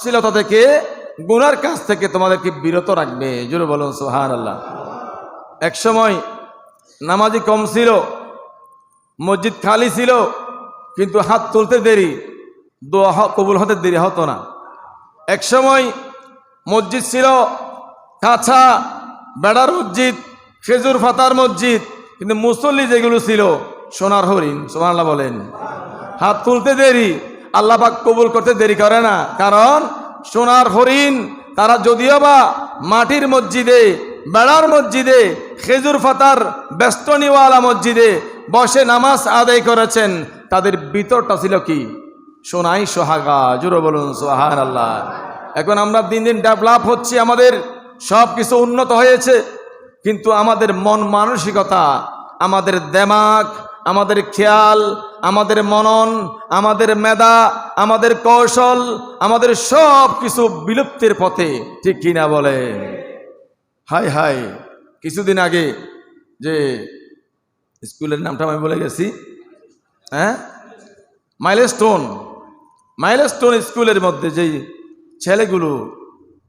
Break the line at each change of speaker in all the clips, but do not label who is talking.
অশ্লীলতা থেকে, গুনার কাছ থেকে তোমাদেরকে বিরত রাখবে। জোরে বলুন সোহান আল্লাহ এক সময় নামাজি কম ছিল, মসজিদ খালি ছিল, কিন্তু হাত তুলতে দেরি, দোয়া কবুল হতে দেরি হতো না। এক সময় মসজিদ ছিল কাছা বেড়ার মসজিদ, খেজুর ফাতার মসজিদ, কিন্তু মুসল্লি যেগুলো ছিল, সোনার হরিণ সোনাল্লাহ বলেন। হাত তুলতে দেরি আল্লাহ পাক কবুল করতে দেরি করে না। কারণ সোনার হরিণ, তারা যদিও বা মাটির মসজিদে, বেড়ার মসজিদে, খেজুর ফাতার ব্যস্তনিওয়ালা মসজিদে বসে নামাজ আদায় করেছেন, তাদের ভিতরটা ছিল কি? সোনাই সোহাগা। জুড়ে বলুন সোহান আল্লাহ এখন আমরা দিন দিন ডেভেলপ হচ্ছি, আমাদের সব কিছু উন্নত হয়েছে, কিন্তু আমাদের মন মানসিকতা, আমাদের দেমাগ আমাদের খেয়াল, আমাদের মনন, আমাদের মেধা, আমাদের কৌশল, আমাদের সব কিছু বিলুপ্তির পথে, ঠিক কিনা বলে হাই হাই, কিছুদিন আগে যে স্কুলের নামটা আমি বলে গেছি হ্যাঁ? মাইলস্টোন মাইলস্টোন স্কুলের মধ্যে যেই ছেলেগুলো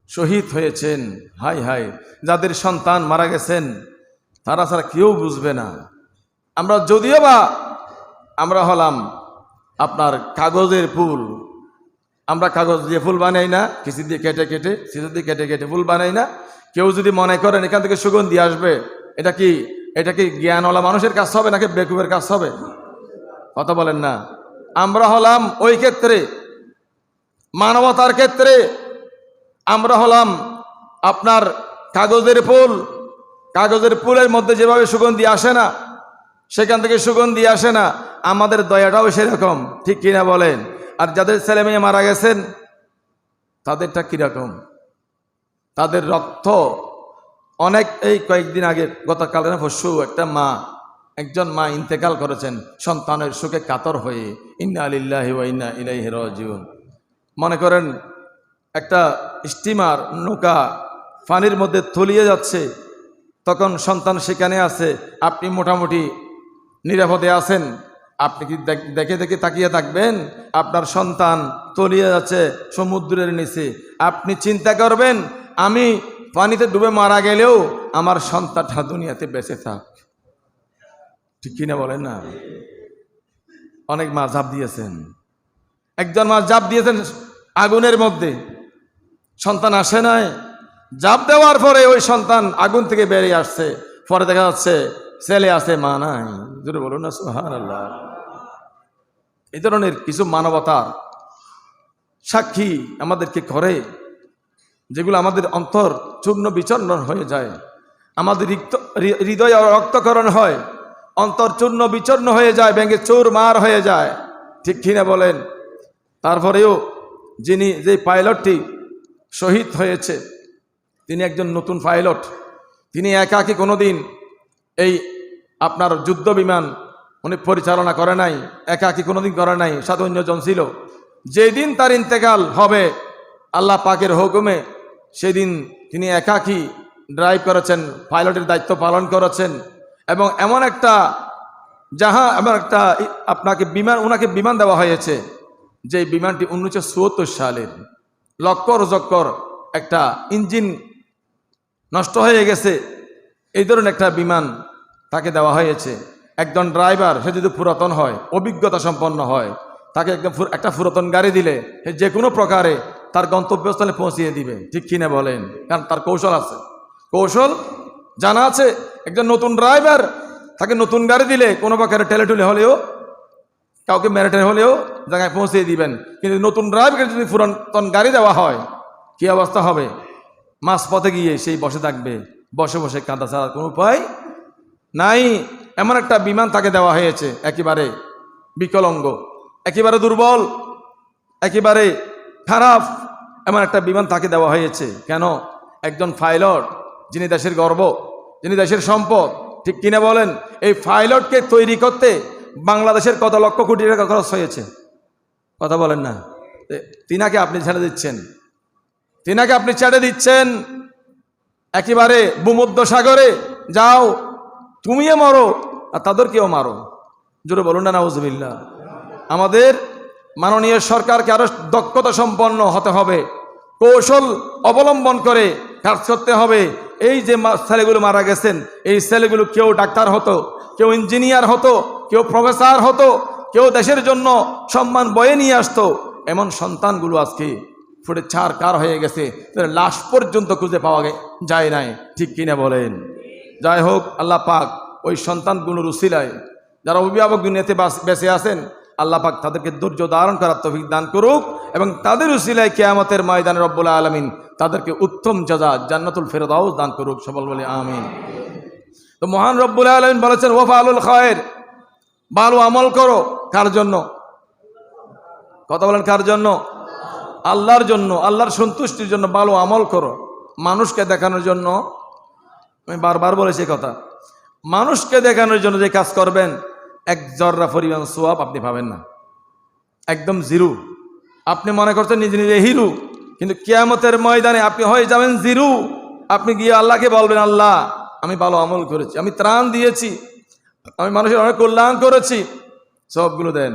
শহীদ হয়েছেন, হাই হাই, যাদের সন্তান মারা গেছেন, তারা ছাড়া কেউ বুঝবে না। আমরা যদিও বা আমরা হলাম আপনার কাগজের ফুল, আমরা কাগজ দিয়ে ফুল বানাই না কিছু দিয়ে কেটে কেটে, সিঁদুর দিয়ে কেটে কেটে ফুল বানাই না। কেউ যদি মনে করেন এখান থেকে সুগন্ধি আসবে, এটা কি এটা কি জ্ঞানওয়ালা মানুষের কাজ হবে নাকি বেকুবের কাজ হবে? কথা বলেন না। আমরা হলাম ওই ক্ষেত্রে, মানবতার ক্ষেত্রে, আমরা হলাম আপনার কাগজের ফুল, কাগজের ফুলের মধ্যে যেভাবে সুগন্ধি আসে না সেখান থেকে সুগন্ধি আসে না। আমাদের দয়াটাও সেরকম। ঠিক কিনা বলেন? আর যাদের ছেলে মেয়ে মারা গেছেন, তাদেরটা কীরকম? তাদের রক্ত অনেক, এই কয়েকদিন আগে গতকাল না পরশু একটা মা, একজন মা ইন্তেকাল করেছেন সন্তানের সুখে কাতর হয়ে। ইন্না আলিল্লাহি ইন্না ইলাইহি রাজিউন। মনে করেন, একটা স্টিমার নৌকা পানির মধ্যে তলিয়ে যাচ্ছে, তখন সন্তান সেখানে আছে। আপনি মোটামুটি নিরাপদে আছেন? আপনি কি দেখ- দেখে তাকিয়ে থাকবেন? আপনার সন্তান তলিয়ে যাচ্ছে সমুদ্রের নিচে। আপনি চিন্তা করবেন, আমি পানিতে ডুবে মারা গেলেও আমার সন্তানটা দুনিয়াতে বেঁচে থাক। ঠিক কিনা বলেন না? অনেক মা ঝাঁপ দিয়েছেন। একজন মা জাপ দিয়েছেন আগুনের মধ্যে। সন্তান আসে নাই। জাপ দেওয়ার পরে ওই সন্তান আগুন থেকে বেরিয়ে আসছে। পরে দেখা যাচ্ছে ছেলে আছে, মা নাই। জোরে বলুন না সুহান আল্লাহ এই ধরনের কিছু মানবতার সাক্ষী আমাদেরকে করে, যেগুলো আমাদের অন্তর চূর্ণ বিচন্ন হয়ে যায়। আমাদের হৃদয় রক্তকরণ হয়, অন্তর চূর্ণ বিচন্ন হয়ে যায় ব্যাঙ্গে চোর মার হয়ে যায়। ঠিক কিনা বলেন? তারপরেও যিনি যে পাইলটটি শহীদ হয়েছে, তিনি একজন নতুন পাইলট, তিনি একাকি কোনোদিন এই আপনার যুদ্ধ বিমান উনি পরিচালনা করে নাই, একাকি কোনোদিন করে নাই, সাথে অন্যজন ছিল। যেদিন তার ইন্তেকাল হবে, আল্লাহ পাকের হুকুমে সেদিন তিনি একাকি ড্রাইভ করেছেন পাইলটের দায়িত্ব পালন করেছেন এবং এমন একটা যাহা, এমন একটা আপনাকে বিমান ওনাকে বিমান দেওয়া হয়েছে, যে বিমানটি উনিশশো চুয়াত্তর সালের লক্কর জক্কর একটা ইঞ্জিন নষ্ট হয়ে গেছে। এই ধরুন একটা বিমান তাকে দেওয়া হয়েছে। একজন ড্রাইভার, সে যদি পুরাতন হয়, অভিজ্ঞতা সম্পন্ন হয়, তাকে একদম একটা পুরাতন গাড়ি দিলে, সে যে কোনো প্রকারে তার গন্তব্যস্থলে পৌঁছিয়ে দিবে। ঠিক কিনে বলেন? কারণ তার কৌশল আছে। কৌশল জানা আছে, একজন নতুন ড্রাইভার তাকে নতুন গাড়ি দিলে, কোনো প্রকারে টেলেটুলে হলেও, কাউকে মেরেটে হলেও জায়গায় পৌঁছিয়ে দিবেন। কিন্তু নতুন ড্রাইভারকে যদি পুরাতন গাড়ি দেওয়া হয়, কি অবস্থা হবে? মাছ পথে গিয়ে সেই বসে থাকবে। বসে বসে কাঁদা ছাড়ার কোনো উপায় নাই। এমন একটা বিমান তাকে দেওয়া হয়েছে, একেবারে বিকলঙ্গ, একেবারে দুর্বল, একেবারে খারাপ, এমন একটা বিমান তাকে দেওয়া হয়েছে। কেন? একজন পাইলট, যিনি দেশের গর্ব, যিনি দেশের সম্পদ, ঠিক কিনা বলেন? এই পাইলটকে তৈরি করতে বাংলাদেশের কত লক্ষ কোটি টাকা খরচ হয়েছে? কথা বলেন না। তিনাকে আপনি ছেড়ে দিচ্ছেন। তিনাকে আপনি ছেড়ে দিচ্ছেন। একেবারে ভূমধ্য সাগরে, যাও, তুমিও মরো আর তাদেরকেও মারো। জোরে বলুন না নাউজবিল্লা আমাদের মাননীয় সরকারকে আরও দক্ষতা সম্পন্ন হতে হবে, কৌশল অবলম্বন করে কাজ করতে হবে। এই যে ছেলেগুলো মারা গেছেন, এই ছেলেগুলো কেউ ডাক্তার হতো, কেউ ইঞ্জিনিয়ার হতো, কেউ প্রফেসর হতো, কেউ দেশের জন্য সম্মান বয়ে নিয়ে আসতো, এমন সন্তানগুলো আজকে ফুটে ছাড় কার হয়ে গেছে? লাশ পর্যন্ত খুঁজে পাওয়া যায় নাই। ঠিক কিনা বলেন? যাই হোক, আল্লাহ পাক ওই সন্তানগুলোর উসিলায় যারা অভিভাবক বাস- বেঁচে আছেন, আল্লাহ পাক তাদেরকে ধৈর্য ধারণ করার তৌফিক দান করুক এবং তাদের উসিলায় কেয়ামতের ময়দানে রব্বুল আলমিন তাদেরকে উত্তম জাজা জান্নাতুল ফেরদাউস দান করুক সবল বলে আমিন। তো মহান রব্বুল আলমিন বলেছেন ওফা আলুল খায়ের ভালো আমল করো কার জন্য? কথা বলেন কার জন্য? আল্লাহর জন্য, আল্লাহর সন্তুষ্টির জন্য ভালো আমল করো। মানুষকে দেখানোর জন্য, আমি বারবার বলেছি কথা, মানুষকে দেখানোর জন্য যে কাজ করবেন, এক জর্রা পরিমাণ সোয়াব আপনি পাবেন না। একদম জিরু। আপনি মনে করছেন নিজে নিজে হিরু, কিন্তু কিয়ামতের ময়দানে আপনি হয়ে যাবেন জিরু। আপনি গিয়ে আল্লাহকে বলবেন, আল্লাহ, আমি ভালো আমল করেছি, আমি ত্রাণ দিয়েছি, আমি মানুষের অনেক কল্যাণ করেছি। সবগুলো দেন।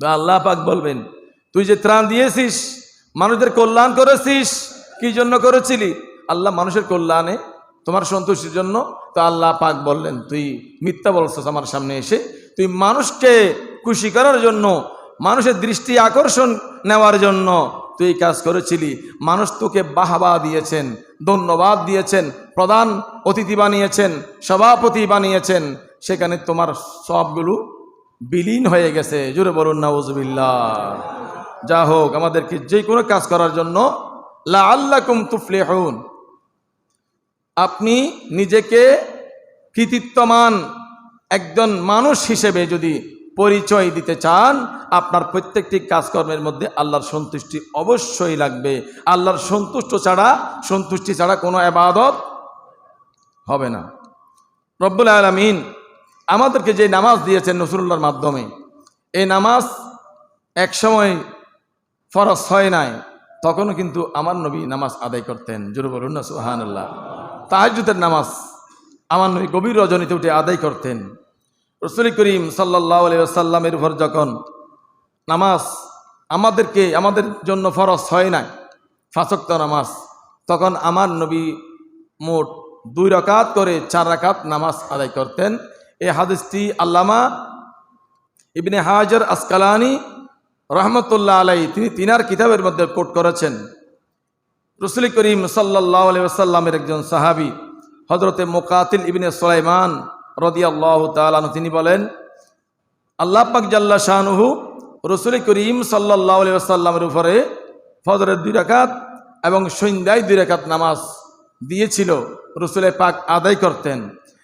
আল্লাহ পাক বলবেন তুই যে ত্রাণ দিয়েছিস, মানুষদের কল্যাণ করেছিস, কি জন্য করেছিলি? আল্লাহ মানুষের কল্যাণে তোমার সন্তুষ্টির জন্য তো আল্লাহ পাক বললেন, তুই মিথ্যা বলছিস আমার সামনে এসে। তুই মানুষকে খুশি করার জন্য, মানুষের দৃষ্টি আকর্ষণ নেওয়ার জন্য তুই কাজ করেছিলি। মানুষ তোকে বাহাবা দিয়েছেন, ধন্যবাদ দিয়েছেন, প্রধান অতিথি বানিয়েছেন, সভাপতি বানিয়েছেন। সেখানে তোমার সবগুলো বিলীন হয়ে গেছে। জুড়ে বলুন নাউজবিল্লা যা হোক, আমাদেরকে যে কোনো কাজ করার জন্য লা আল্লাহ কুম তুফলে আপনি নিজেকে কৃতিত্বমান একজন মানুষ হিসেবে যদি পরিচয় দিতে চান, আপনার প্রত্যেকটি কাজকর্মের মধ্যে আল্লাহর সন্তুষ্টি অবশ্যই লাগবে। আল্লাহর সন্তুষ্ট ছাড়া, সন্তুষ্টি ছাড়া কোনো আবাদত হবে না। রব্বুল আলমিন আমাদেরকে যে নামাজ দিয়েছেন নসরুল্লাহর মাধ্যমে, এই নামাজ এক সময় ফরজ হয় নাই, তখনও কিন্তু আমার নবী নামাজ আদায় করতেন। জুরু বলুন না সুহান আল্লাহ তাহাজুতের নামাজ আমার নবী গভীর রজনীতে উঠে আদায় করতেন। রসুল করিম সাল্লাহ আলিয়াল্লামের উপর যখন নামাজ আমাদেরকে, আমাদের জন্য ফরজ হয় নাই ফাঁসক্ত নামাজ, তখন আমার নবী মোট দুই রকাত করে চার রাকাত নামাজ আদায় করতেন। এই হাদিসটি আল্লামা ইবনে হাজার আসকালানি রহমতুল্লাহ আলাই তিনি তিনার কিতাবের মধ্যে কোট করেছেন। রসুল করিম সাল্লাহ আলিয়াল্লামের একজন সাহাবি হজরতে মোকাতিল ইবনে সোলাইমান রদিয়াল্লাহ তালান তিনি বলেন, আল্লাহ পাক জাল্লা শাহনুহু রসুল করিম সাল্লাহ আলিয়াল্লামের উপরে ফজরের দুই রাকাত এবং সন্ধ্যায় দুই রাকাত নামাজ দিয়েছিল রসুলের পাক আদায় করতেন।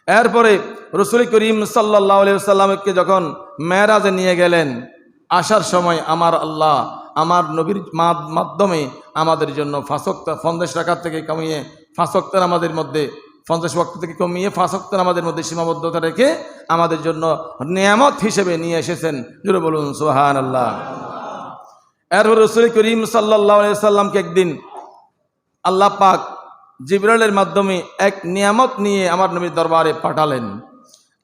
এরপরে রসুল করিম সাল্লাহ আলিয়াল্লামকে যখন মেয়েরাজে নিয়ে গেলেন আসার সময় আমার আল্লাহ, আমার নবীর মাধ্যমে আমাদের জন্য ফাঁসক্ত, পঞ্চাশ টাকার থেকে কমিয়ে ফাঁসক্তের আমাদের মধ্যে, পঞ্চাশ ওয়াক্ত থেকে কমিয়ে ফাঁসক্তের আমাদের মধ্যে সীমাবদ্ধতা রেখে আমাদের জন্য নিয়ামত হিসেবে নিয়ে এসেছেন। জুড়ে বলুন সোহান আল্লাহ এরপর রসুল করিম সাল্লাহ সাল্লামকে একদিন আল্লাহ পাক জিবরালের মাধ্যমে এক নিয়ামত নিয়ে আমার নবীর দরবারে পাঠালেন।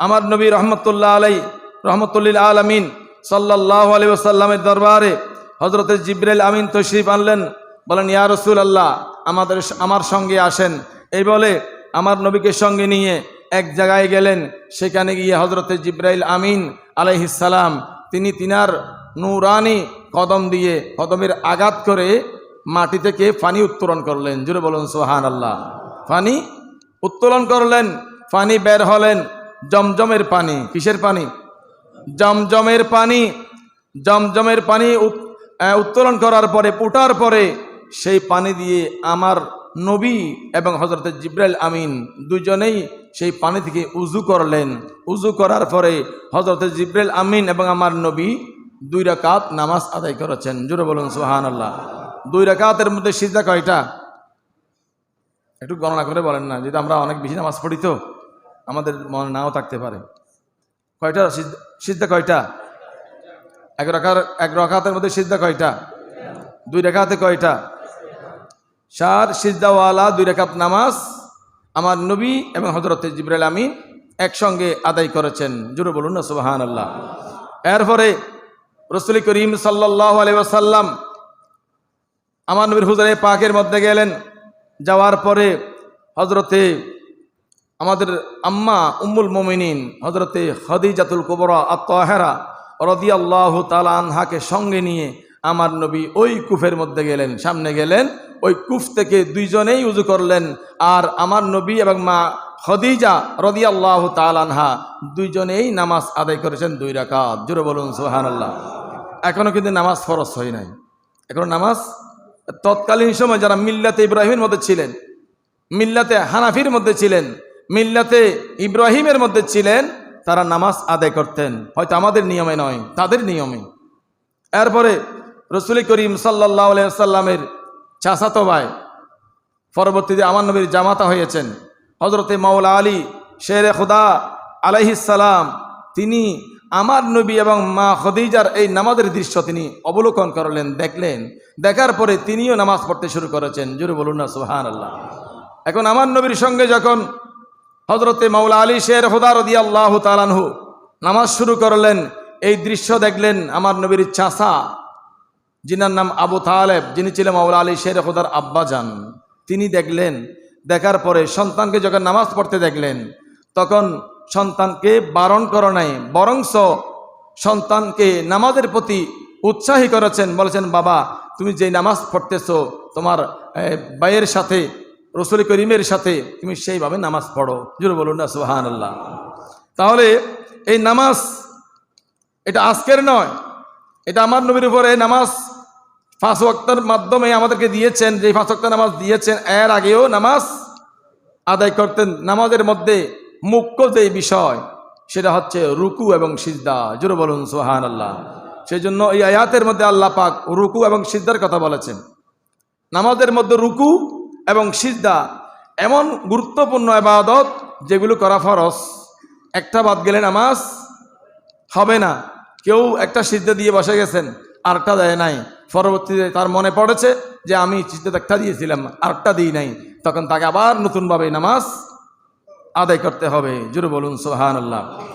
আমার নবী রহমতুল্লাহ আলাই রহমতুল্লিল আলমিন সাল্লাহ আলী সাল্লামের দরবারে হজরত জিব্রাইল আমিন তশরিফ আনলেন। বলেন, ইয়া রসুল আল্লাহ আমাদের আমার সঙ্গে আসেন। এই বলে আমার নবীকে সঙ্গে নিয়ে এক জায়গায় গেলেন। সেখানে গিয়ে হজরত জিব্রাইল আমিন আলাইহিসালাম তিনি তিনার নুরানি কদম দিয়ে কদমের আঘাত করে মাটি থেকে ফানি উত্তোলন করলেন। জুড়ে বলুন সোহান আল্লাহ ফানি উত্তোলন করলেন, ফানি বের হলেন, জমজমের পানি, কিসের পানি? জমজমের পানি জমজমের পানি উত- উত্তোলন করার পরে, পুটার পরে সেই পানি দিয়ে আমার নবী এবং হজরত জিব্রাইল আমিন দুজনেই সেই পানি থেকে উজু করলেন। উজু করার পরে হজরত জিব্রাইল আমিন এবং আমার নবী দুই রাকাত নামাজ আদায় করেছেন। জুড়ে বলুন সুহান আল্লাহ দুই রাকাতের মধ্যে সিজা কয়টা? একটু গণনা করে বলেন না যদি আমরা অনেক বেশি নামাজ পড়ি তো, আমাদের মনে নাও থাকতে পারে। কয়টা? সিজদা কয়টা? এক রাখার, এক রাখাতের মধ্যে সিজদা কয়টা? দুই রেখাতে কয়টা? সার সিজদাওয়ালা দুই রেখাত নামাজ আমার নবী এবং হজরত জিব্রাইল আমিন একসঙ্গে আদায় করেছেন। জুড়ে বলুন না সুবাহান আল্লাহ এরপরে রসুল করিম সাল্লাহ আলী ওসাল্লাম আমার নবীর হুজরে পাকের মধ্যে গেলেন। যাওয়ার পরে হজরতে আমাদের আম্মা উম্মুল মোমিনিন হজরতে হদিজাতুল কুবরা আত্মহেরা রদি আল্লাহ তালা আনহাকে সঙ্গে নিয়ে আমার নবী ওই কুফের মধ্যে গেলেন। সামনে গেলেন, ওই কুফ থেকে দুইজনেই উজু করলেন আর আমার নবী এবং মা খদিজা আল্লাহ আনহা দুইজনেই নামাজ আদায় করেছেন দুই রাকাত। জুড়ে বলুন সোহান আল্লাহ এখনও কিন্তু নামাজ ফরজ হয় নাই। এখনও নামাজ তৎকালীন সময় যারা মিল্লাতে ইব্রাহিমের মধ্যে ছিলেন, মিল্লাতে হানাফির মধ্যে ছিলেন মিল্লাতে ইব্রাহিমের মধ্যে ছিলেন, তারা নামাজ আদায় করতেন। হয়তো আমাদের নিয়মে নয়, তাদের নিয়মে। এরপরে রসুল করিম সাল্লাহ সাল্লামের চাষাতো ভাই, পরবর্তীতে আমার নবীর জামাতা হয়েছেন হজরতে মাওলা আলী, শের খুদা আলাইহিসালাম তিনি আমার নবী এবং মা খদিজার এই নামাজের দৃশ্য তিনি অবলোকন করলেন, দেখলেন। দেখার পরে তিনিও নামাজ পড়তে শুরু করেছেন। জুরু বলুন না সুহান আল্লাহ এখন আমার নবীর সঙ্গে যখন হজরতে মাওলা আলী শের খুদা রদি আল্লাহ তালানহু নামাজ শুরু করলেন। এই দৃশ্য দেখলেন আমার নবীর চাষা যিনার নাম আবু তালেব যিনি ছিলেন মাওলা আলী শের খুদার আব্বা যান তিনি দেখলেন দেখার পরে সন্তানকে যখন নামাজ পড়তে দেখলেন তখন সন্তানকে বারণ করো নাই বরংস সন্তানকে নামাজের প্রতি উৎসাহী করেছেন। বলেছেন বাবা তুমি যে নামাজ পড়তেছো তোমার এ, ভাইয়ের সাথে রসুল করিমের সাথে তুমি সেইভাবে নামাজ পড়ো। জুড়ে বলুন না সুহান আল্লাহ তাহলে এই নামাজ এটা আজকের নয়, এটা আমার নবীর উপরে নামাজ ফাঁস ওয়াক্তের মাধ্যমে আমাদেরকে দিয়েছেন। যে ফাঁস ওয়াক্ত নামাজ দিয়েছেন, এর আগেও নামাজ আদায় করতেন। নামাজের মধ্যে মুখ্য যে বিষয়, সেটা হচ্ছে রুকু এবং সিজদা। জোরে বলুন সোহান আল্লাহ সেই জন্য এই আয়াতের মধ্যে আল্লাহ পাক রুকু এবং সিজদার কথা বলেছেন। নামাজের মধ্যে রুকু এবং সিজদা এমন গুরুত্বপূর্ণ আবাদত যেগুলো করা ফরস একটা বাদ গেলে নামাজ হবে না। কেউ একটা সিদ্ধা দিয়ে বসে গেছেন, আরেকটা দেয় নাই। পরবর্তীতে তার মনে পড়েছে যে আমি সিদ্ধা একটা দিয়েছিলাম, আরেকটা দিই নাই। তখন তাকে আবার নতুনভাবে নামাজ আদায় করতে হবে। জুড়ে বলুন সোহান আল্লাহ